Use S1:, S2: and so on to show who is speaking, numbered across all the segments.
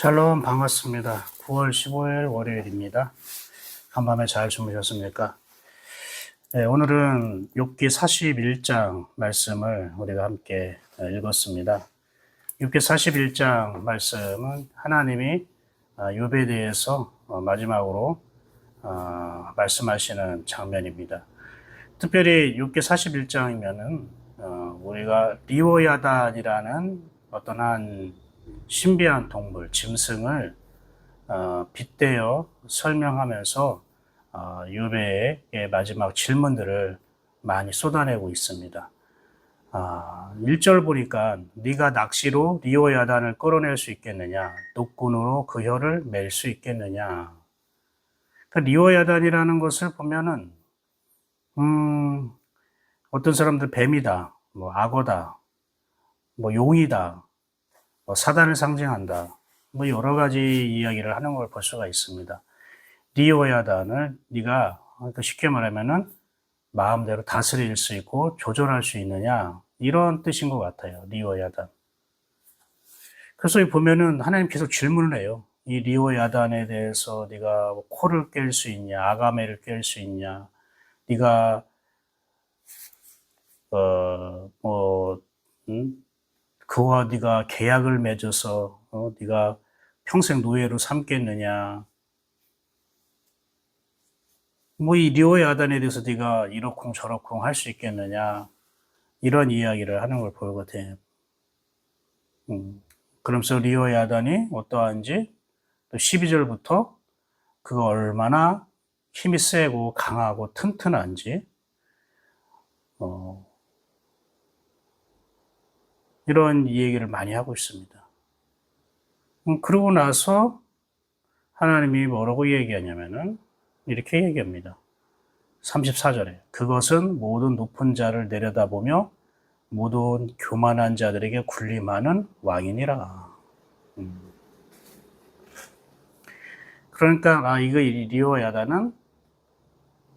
S1: 샬롬 반갑습니다. 9월 15일 월요일입니다. 간밤에 잘 주무셨습니까? 네, 오늘은 욥기 41장 말씀을 우리가 함께 읽었습니다. 욥기 41장 말씀은 하나님이 아, 욥에 대해서 어, 마지막으로 어, 말씀하시는 장면입니다. 특별히 욥기 41장이면은 어, 우리가 리오야단이라는 어떤 한 신비한 동물, 짐승을 어, 빗대어 설명하면서 어, 유배의 마지막 질문들을 많이 쏟아내고 있습니다. 아, 1절 보니까 네가 낚시로 리오 야단을 끌어낼 수 있겠느냐? 독군으로 그 혀를 맬 수 있겠느냐? 그 리오 야단이라는 것을 보면은 음, 어떤 사람들 뱀이다, 뭐 악어다, 뭐 용이다, 뭐 사단을 상징한다. 뭐 여러 가지 이야기를 하는 걸 볼 수가 있습니다. 리오야단을 네가 그러니까 쉽게 말하면은 마음대로 다스릴 수 있고 조절할 수 있느냐 이런 뜻인 것 같아요. 리오야단. 그래서 보면은 하나님 계속 질문을 해요. 이 리오야단에 대해서 네가 뭐 코를 깰 수 있냐, 아가메를 깰 수 있냐, 네가 어뭐 음? 그와 네가 계약을 맺어서 어, 네가 평생 노예로 삼겠느냐? 뭐 이 리오의 아단에 대해서 네가 이러쿵 저러쿵 할 수 있겠느냐? 이런 이야기를 하는 걸 보거든. 음. 그러면서 리오의 아단이 어떠한지 또 12절부터 그가 얼마나 힘이 세고 강하고 튼튼한지 어, 이런 얘기를 많이 하고 있습니다. 음, 그러고 나서 하나님이 뭐라고 얘기하냐면은 이렇게 얘기합니다. 34절에 그것은 모든 높은 자를 내려다보며 모든 교만한 자들에게 군림하는 왕이니라. 음. 그러니까 아 이거 리오야다는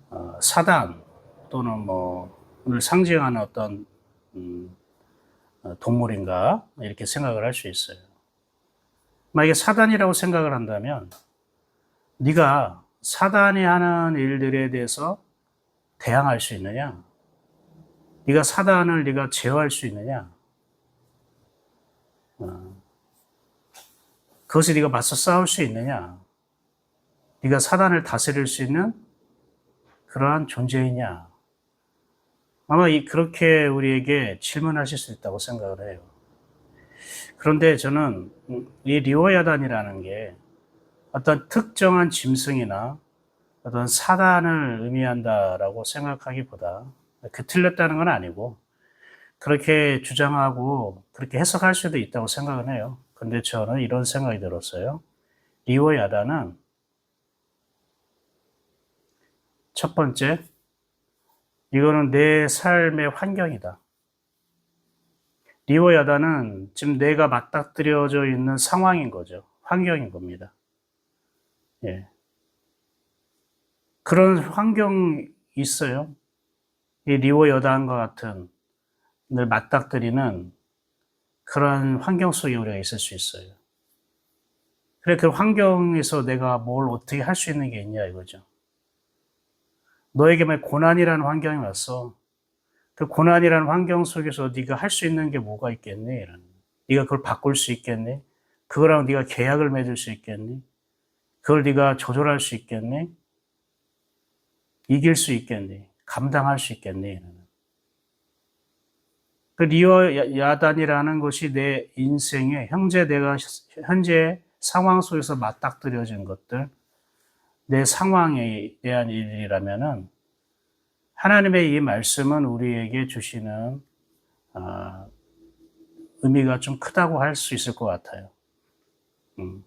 S1: 어, 사단 또는 뭐를 상징하는 어떤 음, 어, 동물인가 이렇게 생각을 할 수 있어요. 만약에 사단이라고 생각을 한다면 네가 사단이 하는 일들에 대해서 대항할 수 있느냐? 네가 사단을 네가 제어할 수 있느냐? 어. 그것을 네가 맞서 싸울 수 있느냐? 네가 사단을 다스릴 수 있는 그러한 존재이냐? 아마 이, 그렇게 우리에게 질문하실 수 있다고 생각을 해요. 그런데 저는 이 리오야단이라는 게 어떤 특정한 짐승이나 어떤 사단을 의미한다라고 생각하기보다 그 틀렸다는 건 아니고 그렇게 주장하고 그렇게 해석할 수도 있다고 생각은 해요. 근데 저는 이런 생각이 들었어요. 리오야단은 첫 번째 이거는 내 삶의 환경이다. 리오야다는 지금 내가 맞닥뜨려져 있는 상황인 거죠. 환경인 겁니다. 예. 그런 환경이 있어요. 이 리오 여단과 같은 늘 맞닥뜨리는 그런 환경 속에 우리가 있을 수 있어요. 그래, 그 환경에서 내가 뭘 어떻게 할 수 있는 게 있냐 이거죠. 너에게만 고난이라는 환경이 왔어. 그 고난이라는 환경 속에서 네가 할 수 있는 게 뭐가 있겠니? 이런. 네가 그걸 바꿀 수 있겠니? 그거랑 네가 계약을 맺을 수 있겠니? 그걸 네가 조절할 수 있겠니? 이길 수 있겠니? 감당할 수 있겠니? 그 리어 야단이라는 것이 내 인생에 현재 내가 현재 상황 속에서 맞닥뜨려진 것들, 내 상황에 대한 일이라면은 하나님의 이 말씀은 우리에게 주시는 어, 의미가 좀 크다고 할 수 있을 것 같아요. 음.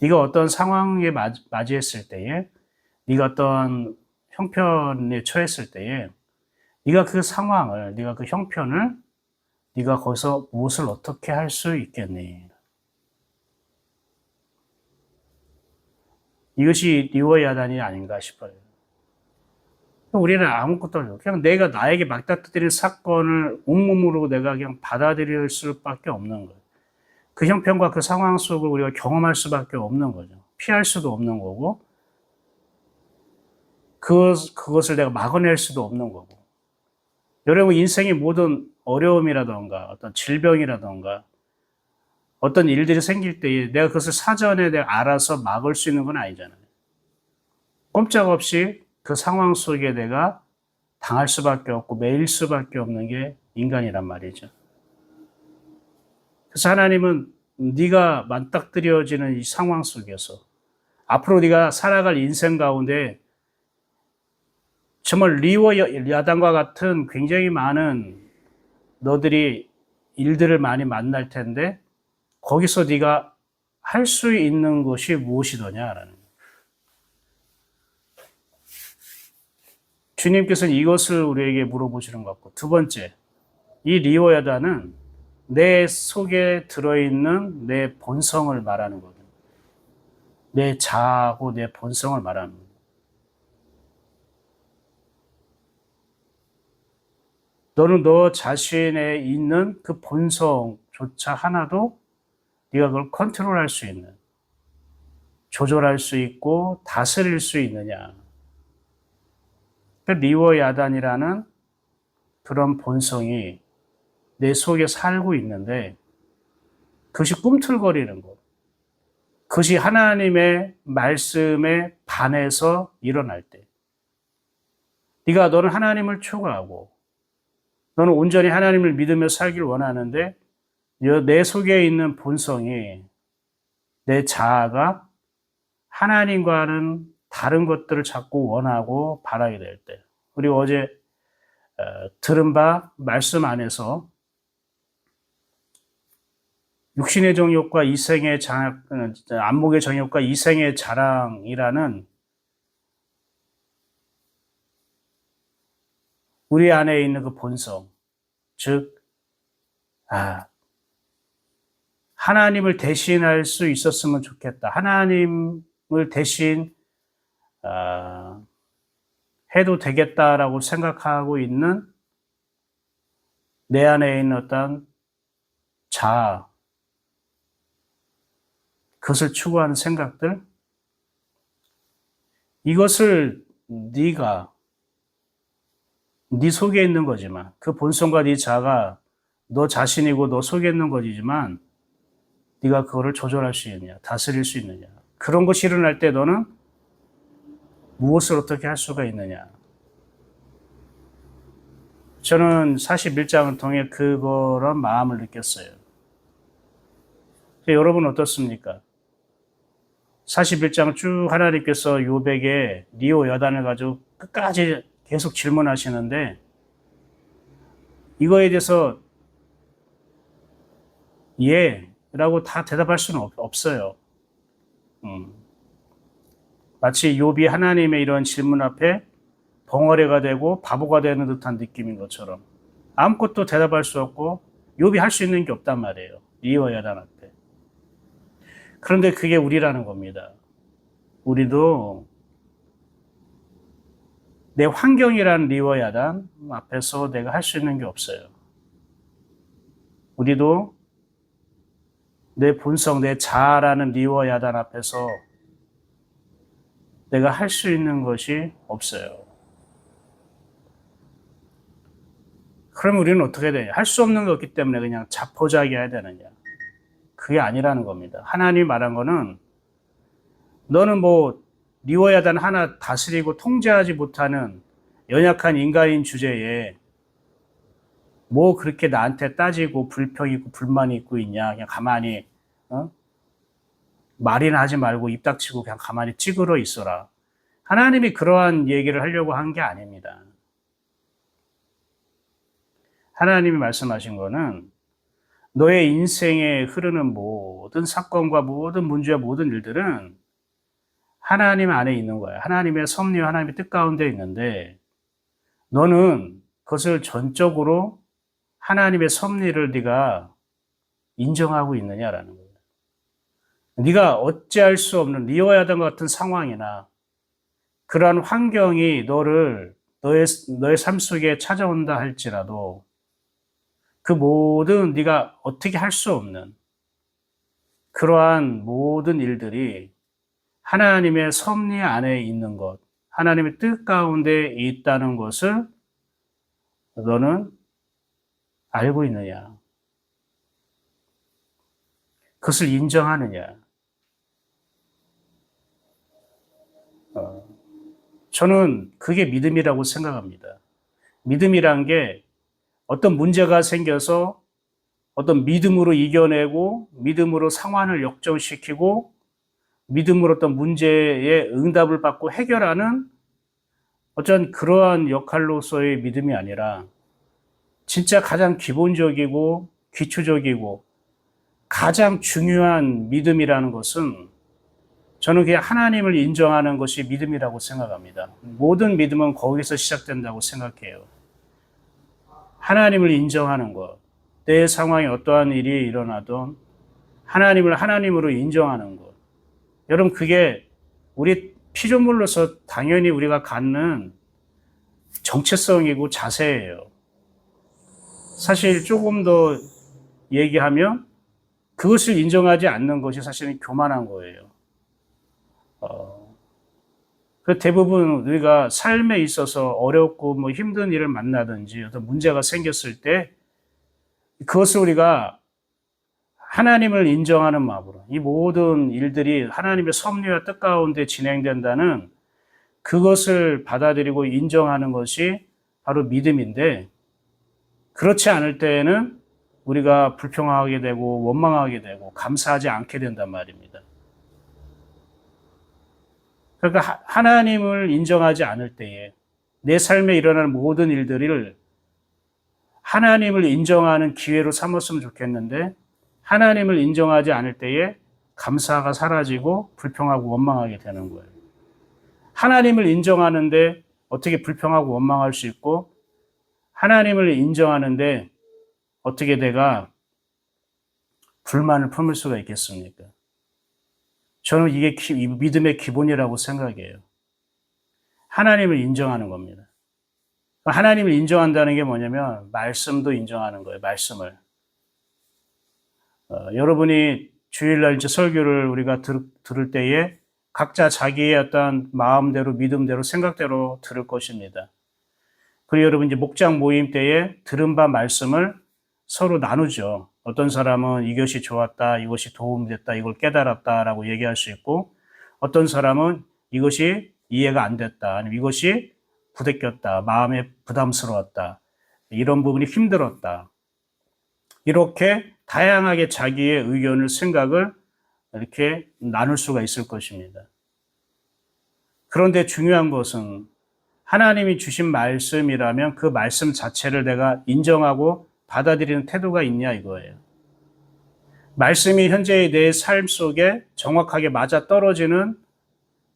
S1: 네가 어떤 상황에 맞 이, 했을 때에, 네가 어떤 형편에 처했을 때에, 네가 그 상황을, 네가 그 형편을, 네가 거기서 무엇을 어떻게 할 수 있겠니? 이것이 리워 야단이 아닌가 싶어요. 우리는 아무것도 없어요. 그냥 내가 나에게 맞닥뜨리는 사건을 온몸으로 내가 그냥 받아들일 수밖에 없는 거예요. 그 형편과 그 상황 속을 우리가 경험할 수밖에 없는 거죠. 피할 수도 없는 거고, 그, 그것을 내가 막아낼 수도 없는 거고. 여러분, 인생의 모든 어려움이라던가, 어떤 질병이라던가, 어떤 일들이 생길 때에 내가 그것을 사전에 내가 알아서 막을 수 있는 건 아니잖아요. 꼼짝없이 그 상황 속에 내가 당할 수밖에 없고 매일 수밖에 없는 게 인간이란 말이죠. 그래서 하나님은 네가 맞닥뜨려지는 이 상황 속에서 앞으로 네가 살아갈 인생 가운데 정말 리워 야단과 같은 굉장히 많은 너들이 일들을 많이 만날 텐데 거기서 네가 할 수 있는 것이 무엇이더냐라는. 주님께서는 이것을 우리에게 물어보시는 것 같고 두 번째 이 리오야다는 내 속에 들어있는 내 본성을 말하는 거거든요. 내 자아하고 내 본성을 말하는. 너는 너 자신에 있는 그 본성조차 하나도 네가 그걸 컨트롤할 수 있는, 조절할 수 있고 다스릴 수 있느냐. 그 리워 야단이라는 그런 본성이 내 속에 살고 있는데 그것이 꿈틀거리는 것. 그것이 하나님의 말씀에 반해서 일어날 때. 네가 너는 하나님을 초과하고 너는 온전히 하나님을 믿으며 살길 원하는데 내 속에 있는 본성이 내 자아가 하나님과는 다른 것들을 자꾸 원하고 바라게 될 때. 그리고 어제 어, 들은 바 말씀 안에서 육신의 정욕과 이생의 자, 어, 안목의 정욕과 이생의 자랑이라는 우리 안에 있는 그 본성, 즉, 아, 하나님을 대신할 수 있었으면 좋겠다. 하나님을 대신 어, 해도 되겠다라고 생각하고 있는 내 안에 있는 어떤 자아, 그것을 추구하는 생각들, 이것을 네가 네 속에 있는 거지만 그 본성과 네 자가 너 자신이고 너 속에 있는 것이지만 네가 그거를 조절할 수 있느냐, 다스릴 수 있느냐. 그런 것이 일어날 때 너는 무엇을 어떻게 할 수가 있느냐. 저는 41장을 통해 그런 마음을 느꼈어요. 여러분 어떻습니까? 41장 쭉 하나님께서 요백의 리오 여단을 가지고 끝까지 계속 질문하시는데 이거에 대해서 예 라고 다 대답할 수는 없, 어요 음. 마치 욥이 하나님의 이런 질문 앞에 벙어리가 되고 바보가 되는 듯한 느낌인 것처럼 아무것도 대답할 수 없고 욥이 할수 있는 게 없단 말이에요. 리와 야단 앞에. 그런데 그게 우리라는 겁니다. 우리도 내 환경이란 리와 야단 앞에서 내가 할 수 있는 게 없어요. 우리도 내 본성, 내 자아라는 리와 야단 앞에서 내가 할 수 있는 것이 없어요. 그럼 우리는 어떻게 되냐? 할 수 없는 게 없기 때문에 그냥 자포자기해야 되느냐? 그게 아니라는 겁니다. 하나님이 말한 거는 너는 뭐 리워야단 하나 다스리고 통제하지 못하는 연약한 인간인 주제에 뭐 그렇게 나한테 따지고 불평 있고 불만이 있고 있냐? 그냥 가만히 어? 말이나 하지 말고 입 닥치고 그냥 가만히 찌그러 있어라. 하나님이 그러한 얘기를 하려고 한 게 아닙니다. 하나님이 말씀하신 거는 너의 인생에 흐르는 모든 사건과 모든 문제와 모든 일들은 하나님 안에 있는 거야. 하나님의 섭리와 하나님의 뜻 가운데 있는데 너는 그것을 전적으로 하나님의 섭리를 네가 인정하고 있느냐라는 거예요. 네가 어찌할 수 없는 것 같은 상황이나 그러한 환경이 너를 너의 너의 삶 속에 찾아온다 할지라도 그 모든 네가 어떻게 할 수 없는 그러한 모든 일들이 하나님의 섭리 안에 있는 것, 하나님의 뜻 가운데 있다는 것을 너는 알고 있느냐? 그것을 인정하느냐? 저는 그게 믿음이라고 생각합니다. 믿음이란 게 어떤 문제가 생겨서 어떤 믿음으로 이겨내고 믿음으로 상황을 역전시키고 믿음으로 어떤 문제에 응답을 받고 해결하는 어떤 그러한 역할로서의 믿음이 아니라 진짜 가장 기본적이고 기초적이고 가장 중요한 믿음이라는 것은 저는 그냥 하나님을 인정하는 것이 믿음이라고 생각합니다. 모든 믿음은 거기서 시작된다고 생각해요. 하나님을 인정하는 것. 내 상황에 어떠한 일이 일어나든 하나님을 하나님으로 인정하는 것. 여러분, 그게 우리 피조물로서 당연히 우리가 갖는 정체성이고 자세예요. 사실 조금 더 얘기하면 그것을 인정하지 않는 것이 사실은 교만한 거예요. 어, 그 대부분 우리가 삶에 있어서 어렵고 뭐 힘든 일을 만나든지 어떤 문제가 생겼을 때 그것을 우리가 하나님을 인정하는 마음으로 이 모든 일들이 하나님의 섭리와 뜻 가운데 진행된다는 그것을 받아들이고 인정하는 것이 바로 믿음인데 그렇지 않을 때에는 우리가 불평하게 되고 원망하게 되고 감사하지 않게 된단 말입니다. 그러니까 하나님을 인정하지 않을 때에 내 삶에 일어나는 모든 일들을 하나님을 인정하는 기회로 삼았으면 좋겠는데 하나님을 인정하지 않을 때에 감사가 사라지고 불평하고 원망하게 되는 거예요. 하나님을 인정하는데 어떻게 불평하고 원망할 수 있고 하나님을 인정하는데 어떻게 내가 불만을 품을 수가 있겠습니까? 저는 이게 믿음의 기본이라고 생각해요. 하나님을 인정하는 겁니다. 하나님을 인정한다는 게 뭐냐면 말씀도 인정하는 거예요. 말씀을. 어, 여러분이 주일날 이제 설교를 우리가 들, 들을 때에 각자 자기의 어떤 마음대로 믿음대로 생각대로 들을 것입니다. 그리고 여러분 이제 목장 모임 때에 들은 바 말씀을 서로 나누죠. 어떤 사람은 이것이 좋았다, 이것이 도움이 됐다, 이걸 깨달았다라고 얘기할 수 있고, 어떤 사람은 이것이 이해가 안 됐다, 아니면 이것이 부대꼈다, 마음에 부담스러웠다, 이런 부분이 힘들었다. 이렇게 다양하게 자기의 의견을, 생각을 이렇게 나눌 수가 있을 것입니다. 그런데 중요한 것은 하나님이 주신 말씀이라면 그 말씀 자체를 내가 인정하고 받아들이는 태도가 있냐 이거예요. 말씀이 현재의 내 삶 속에 정확하게 맞아 떨어지는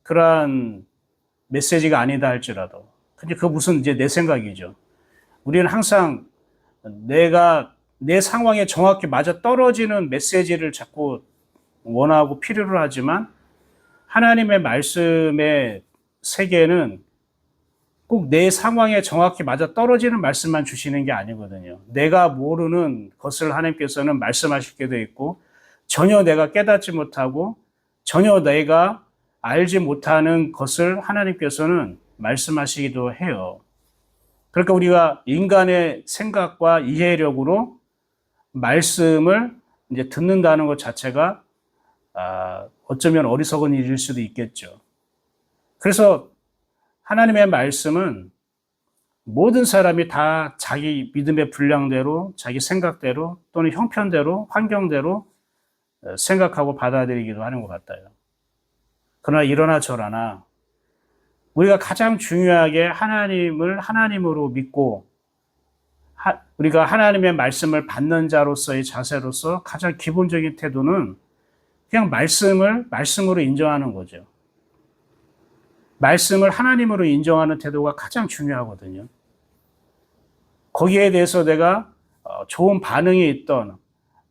S1: 그러한 메시지가 아니다 할지라도. 근데 그 무슨 이제 내 생각이죠. 우리는 항상 내가 내 상황에 정확히 맞아 떨어지는 메시지를 자꾸 원하고 필요로 하지만 하나님의 말씀의 세계는 꼭 내 상황에 정확히 맞아 떨어지는 말씀만 주시는 게 아니거든요. 내가 모르는 것을 하나님께서는 말씀하시게 돼 있고 전혀 내가 깨닫지 못하고 전혀 내가 알지 못하는 것을 하나님께서는 말씀하시기도 해요. 그러니까 우리가 인간의 생각과 이해력으로 말씀을 이제 듣는다는 것 자체가 아, 어쩌면 어리석은 일일 수도 있겠죠. 그래서 하나님의 말씀은 모든 사람이 다 자기 믿음의 분량대로, 자기 생각대로 또는 형편대로, 환경대로 어, 생각하고 받아들이기도 하는 것 같아요. 그러나 이러나 저러나 우리가 가장 중요하게 하나님을 하나님으로 믿고 우리가 하나님의 말씀을 받는 자로서의 자세로서 가장 기본적인 태도는 그냥 말씀을 말씀으로 인정하는 거죠. 말씀을 하나님으로 인정하는 태도가 가장 중요하거든요. 거기에 대해서 내가 어, 좋은 반응이 있던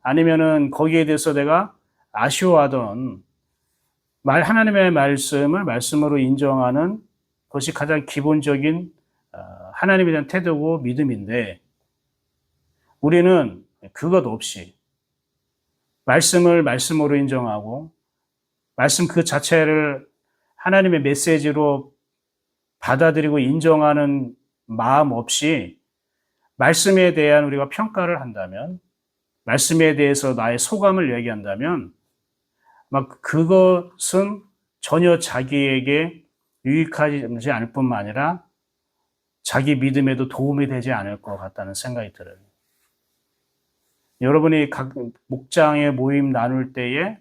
S1: 아니면은 거기에 대해서 내가 아쉬워하던 말 하나님의 말씀을 말씀으로 인정하는 것이 가장 기본적인 어, 하나님에 대한 태도고 믿음인데 우리는 그것 없이 말씀을 말씀으로 인정하고 말씀 그 자체를 하나님의 메시지로 받아들이고 인정하는 마음 없이 말씀에 대한 우리가 평가를 한다면 말씀에 대해서 나의 소감을 얘기한다면 막 그것은 전혀 자기에게 유익하지 않을 뿐만 아니라 자기 믿음에도 도움이 되지 않을 것 같다는 생각이 들어요. 여러분이 각 목장의 모임 나눌 때에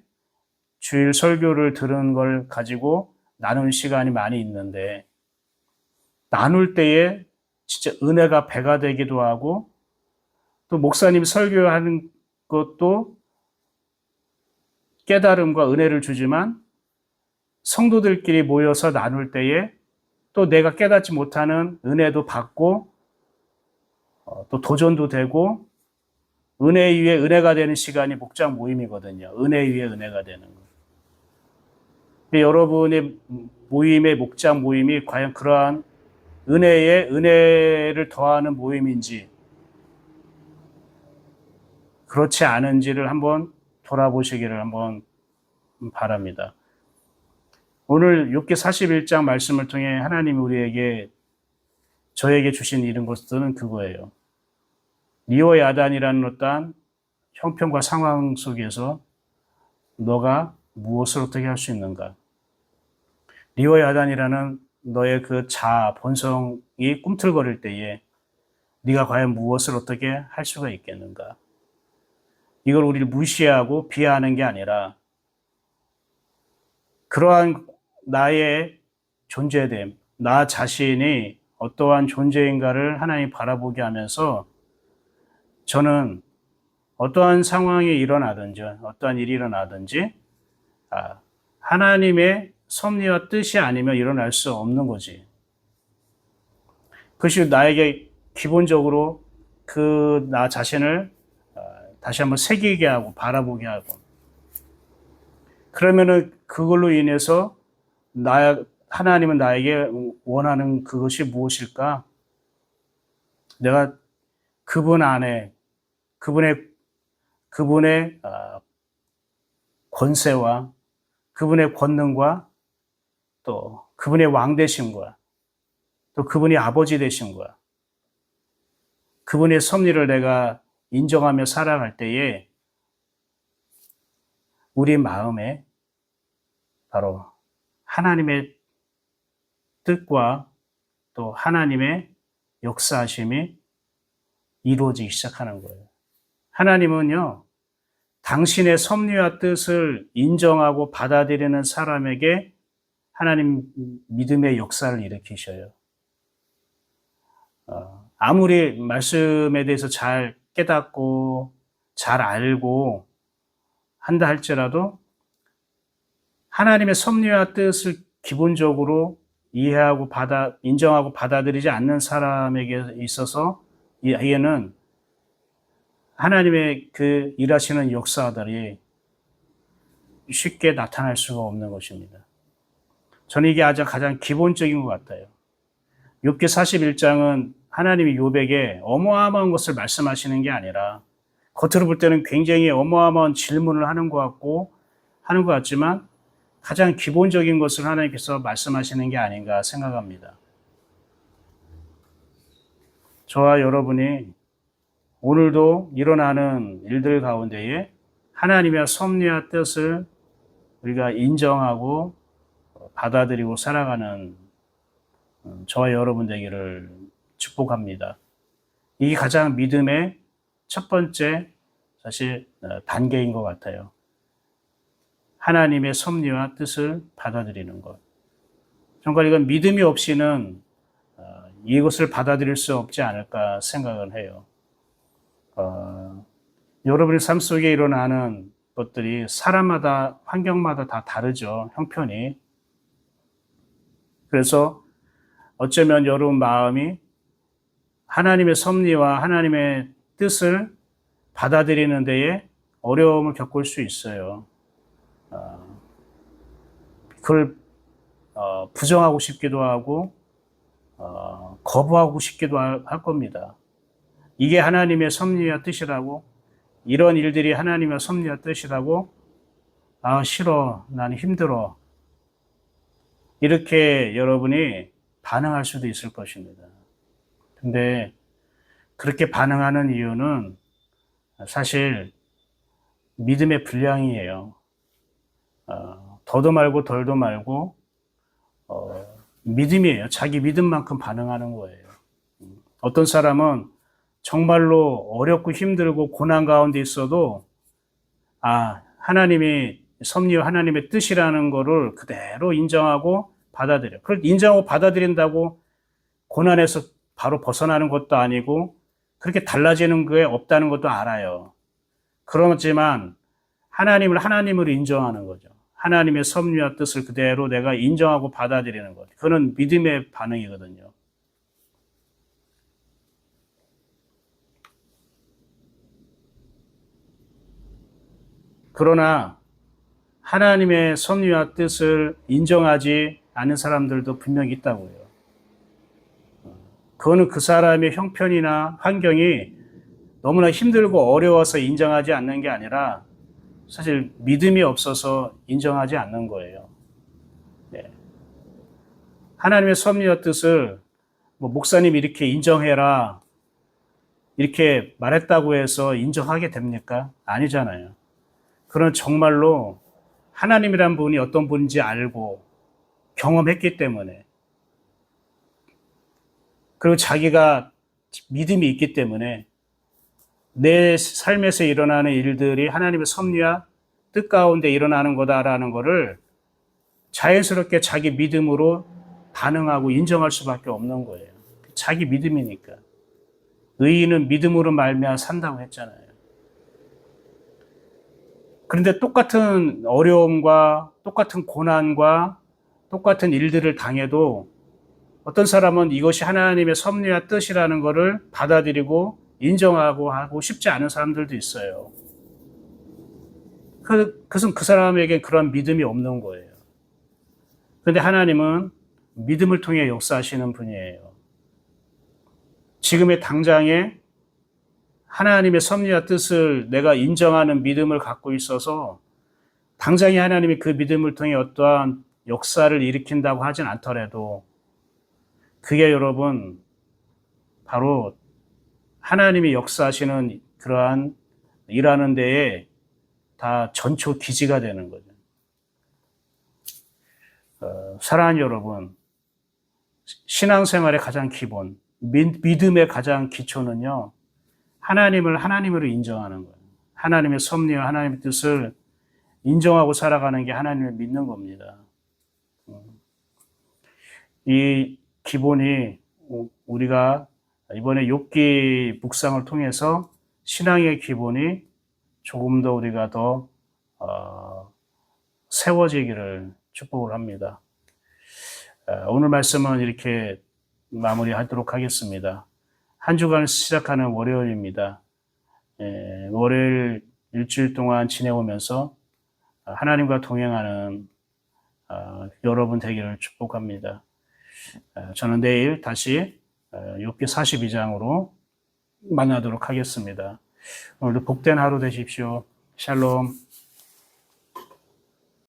S1: 주일 설교를 들은 걸 가지고 나눌 시간이 많이 있는데 나눌 때에 진짜 은혜가 배가 되기도 하고 또 목사님 설교하는 것도 깨달음과 은혜를 주지만 성도들끼리 모여서 나눌 때에 또 내가 깨닫지 못하는 은혜도 받고 어, 또 도전도 되고 은혜 위에 은혜가 되는 시간이 목장 모임이거든요. 은혜 위에 은혜가 되는 거. 근데 여러분의 모임의 목장 모임이 과연 그러한 은혜에 은혜를 더하는 모임인지 그렇지 않은지를 한번 돌아보시기를 한번 바랍니다. 오늘 6기 41장 말씀을 통해 하나님이 우리에게 저에게 주신 이런 것들은 그거예요. 리오 야단이라는 어떠한 형편과 상황 속에서 너가 무엇을 어떻게 할 수 있는가? 리오 야단이라는 너의 그 자아, 본성이 꿈틀거릴 때에 네가 과연 무엇을 어떻게 할 수가 있겠는가? 이걸 우리를 무시하고 비하하는 게 아니라 그러한 나의 존재됨, 나 자신이 어떠한 존재인가를 하나님 바라보게 하면서 저는 어떠한 상황이 일어나든지 어떠한 일이 일어나든지 아, 하나님의 섭리와 뜻이 아니면 일어날 수 없는 거지. 그것이 나에게 기본적으로 그 나 자신을 아, 다시 한번 새기게 하고 바라보게 하고 그러면은 그걸로 인해서 나 하나님은 나에게 원하는 그것이 무엇일까? 내가 그분 안에 그분의 그분의 아, 권세와 그분의 권능과 또 그분의 왕 되심과 또 그분이 아버지 되심과 그분의 섭리를 내가 인정하며 살아갈 때에 우리 마음에 바로 하나님의 뜻과 또 하나님의 역사하심이 이루어지기 시작하는 거예요. 하나님은요, 당신의 섭리와 뜻을 인정하고 받아들이는 사람에게 하나님 믿음의 역사를 일으키셔요. 어, 아무리 말씀에 대해서 잘 깨닫고 잘 알고 한다 할지라도 하나님의 섭리와 뜻을 기본적으로 이해하고 받아 인정하고 받아들이지 않는 사람에게 있어서 이 아이는 하나님의 그 일하시는 역사들이 쉽게 나타날 수가 없는 것입니다. 저는 이게 아주 가장 기본적인 것 같아요. 6기 41장은 하나님이 요백에 어마어마한 것을 말씀하시는 게 아니라 겉으로 볼 때는 굉장히 어마어마한 질문을 하는 것 같고 하는 것 같지만 가장 기본적인 것을 하나님께서 말씀하시는 게 아닌가 생각합니다. 저와 여러분이 오늘도 일어나는 일들 가운데에 하나님의 섭리와 뜻을 우리가 인정하고 받아들이고 살아가는 음, 저와 여러분 되기를 축복합니다. 이게 가장 믿음의 첫 번째 사실 어, 단계인 것 같아요. 하나님의 섭리와 뜻을 받아들이는 것. 정말 이건 믿음이 없이는 어, 이것을 받아들일 수 없지 않을까 생각을 해요. 어, 여러분의 삶 속에 일어나는 것들이 사람마다 환경마다 다 다르죠. 형편이. 그래서 어쩌면 여러분 마음이 하나님의 섭리와 하나님의 뜻을 받아들이는 데에 어려움을 겪을 수 있어요. 어, 그걸 어, 부정하고 싶기도 하고 어, 거부하고 싶기도 할, 할 겁니다. 이게 하나님의 섭리와 뜻이라고 이런 일들이 하나님의 섭리와 뜻이라고 아 싫어 나는 힘들어 이렇게 여러분이 반응할 수도 있을 것입니다. 근데 그렇게 반응하는 이유는 사실 믿음의 불량이에요. 어, 더도 말고 덜도 말고 어, 믿음이에요. 자기 믿음만큼 반응하는 거예요. 어떤 사람은 정말로 어렵고 힘들고 고난 가운데 있어도 아 하나님이 섭리와 하나님의 뜻이라는 거를 그대로 인정하고 받아들여. 그걸 인정하고 받아들인다고 고난에서 바로 벗어나는 것도 아니고 그렇게 달라지는 게 없다는 것도 알아요. 그렇지만 하나님을 하나님으로 인정하는 거죠. 하나님의 섭리와 뜻을 그대로 내가 인정하고 받아들이는 것. 그거는 믿음의 반응이거든요. 그러나 하나님의 섭리와 뜻을 인정하지 않는 사람들도 분명히 있다고요. 그거는 그 사람의 형편이나 환경이 너무나 힘들고 어려워서 인정하지 않는 게 아니라 사실 믿음이 없어서 인정하지 않는 거예요. 네. 하나님의 섭리와 뜻을 뭐 목사님 이렇게 인정해라 이렇게 말했다고 해서 인정하게 됩니까? 아니잖아요. 그런 정말로 하나님이란 분이 어떤 분인지 알고 경험했기 때문에 그리고 자기가 믿음이 있기 때문에 내 삶에서 일어나는 일들이 하나님의 섭리와 뜻 가운데 일어나는 거다라는 것을 자연스럽게 자기 믿음으로 반응하고 인정할 수밖에 없는 거예요. 자기 믿음이니까. 의인은 믿음으로 말미암아 산다고 했잖아요. 그런데 똑같은 어려움과 똑같은 고난과 똑같은 일들을 당해도 어떤 사람은 이것이 하나님의 섭리와 뜻이라는 것을 받아들이고 인정하고 하고 싶지 않은 사람들도 있어요. 그, 그것은 그 사람에게 그런 믿음이 없는 거예요. 그런데 하나님은 믿음을 통해 역사하시는 분이에요. 지금의 당장에 하나님의 섭리와 뜻을 내가 인정하는 믿음을 갖고 있어서 당장에 하나님이 그 믿음을 통해 어떠한 역사를 일으킨다고 하진 않더라도 그게 여러분 바로 하나님이 역사하시는 그러한 일하는 데에 다 전초 기지가 되는 거죠. 어, 사랑하는 여러분, 신앙생활의 가장 기본, 믿음의 가장 기초는요, 하나님을 하나님으로 인정하는 거예요. 하나님의 섭리와 하나님의 뜻을 인정하고 살아가는 게 하나님을 믿는 겁니다. 이 기본이 우리가 이번에 욥기 묵상을 통해서 신앙의 기본이 조금 더 우리가 더 어, 세워지기를 축복을 합니다. 어, 오늘 말씀은 이렇게 마무리하도록 하겠습니다. 한 주간 시작하는 월요일입니다. 예, 월요일 일주일 동안 지내오면서 하나님과 동행하는 어, 여러분 되기를 축복합니다. 어, 저는 내일 다시 어, 욥기 42장으로 만나도록 하겠습니다. 오늘도 복된 하루 되십시오. 샬롬.